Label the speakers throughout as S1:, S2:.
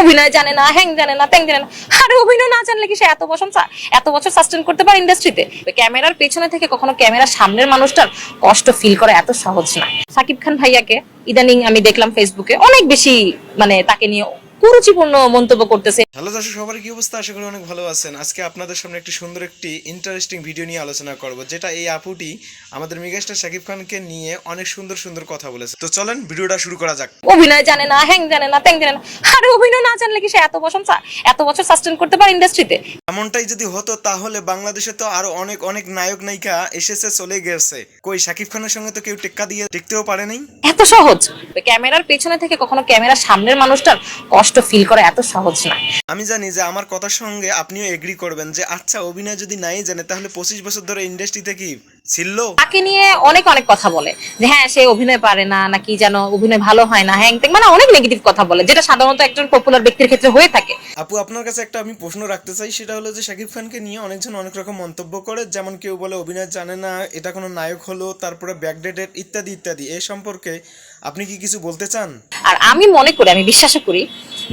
S1: অভিনয় জানে না হ্যাং জানে না ত্যাং জানে না। আরে অভিনয় না জানলে কি সে এত বছর এত বছর সাস্টেন করতে পারে ইন্ডাস্ট্রিতে ক্যামেরার পেছনে থেকে কখনো ক্যামেরার সামনের মানুষটার কষ্ট ফিল করা এত সহজ না। সাকিব খান ভাইয়াকে ইদানিং আমি দেখলাম ফেসবুকে অনেক বেশি মানে তাকে নিয়ে কুরুচিপূর্ণ মন্তব্য করতেছে।
S2: হ্যালো দর্শক সবার কি অবস্থা? আশা করি অনেক ভালো আছেন। আজকে আপনাদের সামনে একটি সুন্দর একটি ইন্টারেস্টিং ভিডিও নিয়ে আলোচনা করব যেটা এই আপুটি আমাদের মেগাস্টার শাকিব খানকে নিয়ে অনেক সুন্দর সুন্দর কথা বলেছে। তো চলেন ভিডিওটা শুরু করা যাক।
S1: অভিনয় জানে না হ্যাং জানে না ত্যাং জানে না। আরে অভিনয় না জানলে কি সে এত বছর এত বছর সাস্টেন করতে পারে ইন্ডাস্ট্রিতে
S2: এমনটাই যদি হতো তাহলে বাংলাদেশে তো আরও অনেক অনেক নায়ক নায়িকা এসেছে চলে গেছে। কই শাকিব খানের সঙ্গে তো কেউ টেক্কা দিয়ে টিকতেও পারে নাই?
S1: এত সহজ। ক্যামেরার পেছনে থেকে কখনো ক্যামেরার সামনের মানুষটার কষ্ট ফিল করা এত সহজ না
S2: আমি জানি যে আমার কথার সঙ্গে আপনিও এগ্রি করবেন যে আচ্ছা অভিনয় যদি নাই জানে তাহলে পঁচিশ বছর ধরে ইন্ডাস্ট্রিতে কি ছিল?
S1: তাকে নিয়ে অনেক অনেক কথা বলে। যে হ্যাঁ সে অভিনয় পারে না নাকি যেন অভিনয় ভালো হয় না হ্যাং মানে অনেক নেগেটিভ কথা বলে যেটা সাধারণত একজন পপুলার ব্যক্তির ক্ষেত্রে হয়ে থাকে।
S2: আপু আপনার কাছে একটা আমি প্রশ্ন রাখতে চাই সেটা হলো যে শাকিব খানকে নিয়ে অনেকজন অনেক রকম মন্তব্য করে যেমন কেউ বলে অভিনয় জানে না এটা কোনো নায়ক হলো তারপরে ব্যাকডেটেড ইত্যাদি ইত্যাদি। এই সম্পর্কে আপনি কি কিছু বলতে চান?
S1: আর আমি মনে করি আমি বিশ্বাস করি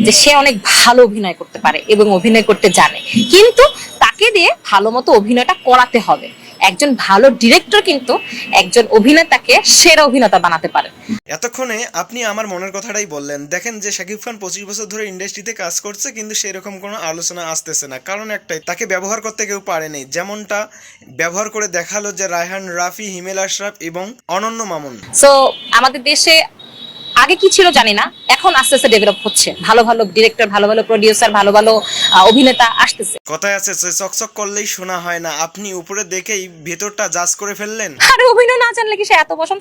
S1: যে সে অনেক ভালো অভিনয় করতে পারে এবং অভিনয় করতে জানে। কিন্তু তাকে দিয়ে ভালো মতো অভিনয়টা করাতে হবে। একজন ভালো ডিরেক্টর কিন্তু একজন অভিনেতাকে সেরা অভিনেতা বানাতে পারে।
S2: এতক্ষণে আপনি আমার মনের কথাটাই বললেন। দেখেন যে শাকিব খান পঁচিশ বছর ধরে ইন্ডাস্ট্রিতে কাজ করছে কিন্তু সেরকম কোনো আলোচনা আসতেছে না। কারণ একটাই তাকে ব্যবহার করতে কেউ পারেনি যেমনটা ব্যবহার করে দেখাল যে রায়হান রাফি হিমেল আশরাফ এবং অনন্য মামুন।
S1: সো আমাদের দেশে আগে কি ছিল জানি না এখন আস্তে আস্তে ডেভেলপ হচ্ছে। ভালো ভালো ডিরেক্টর ভালো ভালো প্রডিউসার ভালো ভালো অভিনেতা আসতেছে।
S2: কথায় আছে চকচক করলেই শোনা হয় না। আপনি উপরে দেখেই ভেতরটা জাজ করে ফেললেন?
S1: আরে অভিনয় না জানলে কি সে এত বছর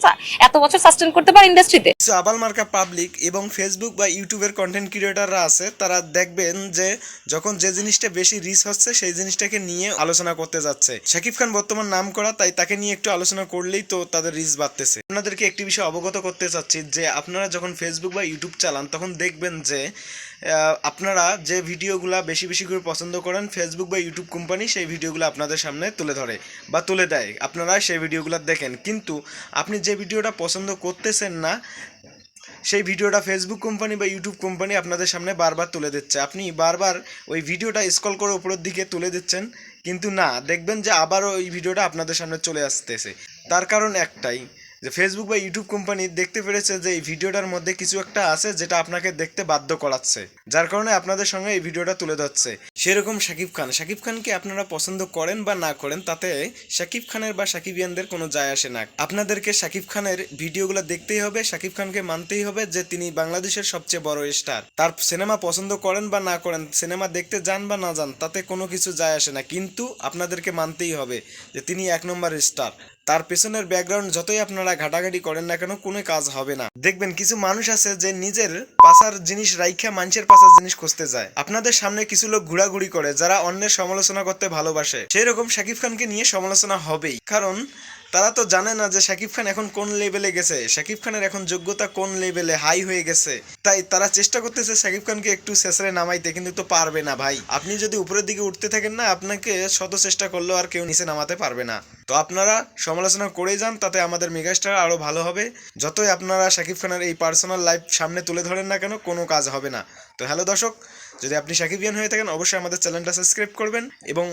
S1: এত বছর সাস্টেন করতে পারে ইন্ডাস্ট্রিতে
S2: কিছু আবাল মার্কা পাবলিক এবং ফেসবুক বা ইউটিউবের কন্টেন্ট ক্রিয়েটাররা আছে, তারা দেখবেন যে যখন যে জিনিসটা বেশি রিচ হচ্ছে, সেই জিনিসটাকে নিয়ে আলোচনা করতে যাচ্ছে। শাকিব খান বর্তমান নাম করা তাই তাকে নিয়ে একটু আলোচনা করলেই তো তাদের রিচ বাড়তেছে। আপনাদেরকে একটি বিষয় অবগত করতে চাচ্ছি যে, আপনারা যখন ফেসবুক বা ইউটিউব চালান, তখন দেখবেন যে আপনারা যে ভিডিওগুলা বেশি বেশি করে পছন্দ করেন ফেসবুক বা ইউটিউব কোম্পানি সেই ভিডিওগুলো আপনাদের সামনে তুলে ধরে বা তুলে দেয়। আপনারা সেই ভিডিওগুলো দেখেন। কিন্তু আপনি যে ভিডিওটা পছন্দ করতেছেন না, সেই ভিডিওটা ফেসবুক কোম্পানি বা ইউটিউব কোম্পানি আপনাদের সামনে বারবার তুলে দিচ্ছে। আপনি বারবার ওই ভিডিওটা স্ক্রল করে উপরের দিকে তুলে দিচ্ছেন, কিন্তু না, দেখবেন যে আবারও ওই ভিডিওটা আপনাদের সামনে চলে আসতেছে। তার কারণ একটাই যে ফেসবুক বা ইউটিউব কোম্পানি দেখতে পেরেছে যে এই ভিডিওটার মধ্যে কিছু একটা আছে যেটা আপনাকে দেখতে বাধ্য করাচ্ছে, যার কারণে আপনাদের সঙ্গে এই ভিডিওটা তুলে ধরছে। সেরকম শাকিব খান। শাকিব খানকে আপনারা পছন্দ করেন বা না করেন, তাতে শাকিব খানের বা শাকিবিয়ানদের কোনো যায় আসে না। আপনাদেরকে শাকিব খানের ভিডিওগুলো দেখতেই হবে, শাকিব খানকে মানতেই হবে যে তিনি বাংলাদেশের সবচেয়ে বড় স্টার। তার সিনেমা পছন্দ করেন বা না করেন, সিনেমা দেখতে যান বা না যান, তাতে কোনো কিছু যায় আসে না। কিন্তু আপনাদেরকে মানতেই হবে যে তিনি এক নম্বর স্টার। তার পেছনের ব্যাকগ্রাউন্ড যতই আপনারা ঘাটাঘাটি করেন না কেন, কোনো কাজ হবে না। দেখবেন কিছু মানুষ আছে যে নিজের পাশার জিনিস রাইখা মানুষের পাশার জিনিস খুঁজতে যায়। আপনাদের সামনে কিছু লোক ঘোরাঘুরি করে, যারা অন্যের সমালোচনা করতে ভালোবাসে। সেই রকম শাকিব খানকে নিয়ে সমালোচনা হবেই। কারণ তারা তো জানে না যে শাকিব খান এখন কোন লেভেলে গেছে। শাকিব খানের এখন যোগ্যতা কোন লেভেলে হাই হয়ে গেছে। তাই তারা চেষ্টা করতেছে শাকিব খানকে একটু শেষরে নামাইতে, কিন্তু তো পারবে না ভাই। আপনি যদি উপরের দিকে উঠতে থাকেন না, আপনাকে শত চেষ্টা করলেও আর কেউ নিচে নামাতে পারবে না। তো আপনারা সমালোচনা করেই যান, তাতে আমাদের মেগাস্টার আরও ভালো হবে। যতই আপনারা শাকিব খানের এই পার্সোনাল লাইফ সামনে তুলে ধরেন না কেন, কোনো কাজ হবে না। তো হ্যালো দর্শক, যদি আপনি শাকিবিয়ান হয়ে থাকেন, অবশ্যই আমাদের চ্যানেলটা সাবস্ক্রাইব করবেন এবং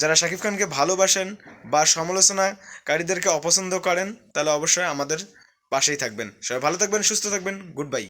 S2: যারা শাকিব খানকে ভালোবাসেন বা সমালোচনাকারীদেরকে অপছন্দ করেন, তাহলে অবশ্যই আমাদের পাশেই থাকবেন। সবাই ভালো থাকবেন, সুস্থ থাকবেন, গুড বাই।